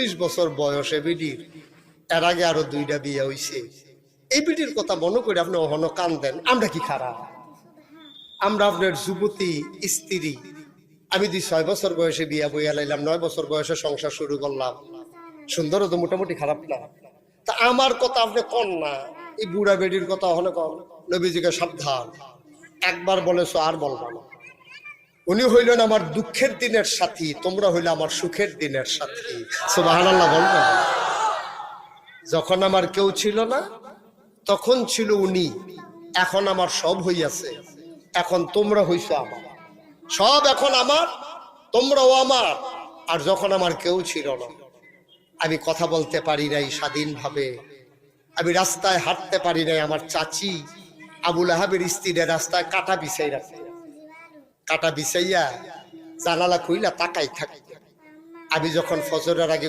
চল্লিশ বছর বয়সে বিডির এর আগে আরও দুইটা বিয়ে হইছে। এই বিটির কথা মনে করে আপনি অহন কান দেন আমরা কি খারাপ? আমরা আপনার যুবতী স্ত্রী। আমি দুই ছয় বছর বয়সে বিয়া বইয়া লাইলাম, নয় বছর বয়সে সংসার শুরু করলাম। সুন্দর তো মোটামুটি খারাপ না। তা আমার কথা আপনি কন না? এই বুড়া বেডির কথা হলে কন? নবীজিকে সাবধান। একবার বলেছ আর বলবা না। উনি হইলেন আমার দুঃখের দিনের সাথী, তোমরা হইলে আমার সুখের দিনের সাথী। বলবেন যখন আমার কেউ ছিল না, তখন ছিল উনি। এখন আমার সব হইয়াছে। এখন তোমরা হইছো আমার। সব এখন আমার, তোমরাও আমার। আর যখন আমার কেউ ছিল না, আমি কথা বলতে পারি নাই স্বাধীনভাবে। আমি রাস্তায় হাঁটতে পারি নাই, আমার চাচি আবুল আহাবের স্ত্রীরা রাস্তায় কাটা বিছাই রাখে। কাটা বিছাইয়া জানালা খুইলা তাকাই থাকে। আমি যখন ফজরের আগে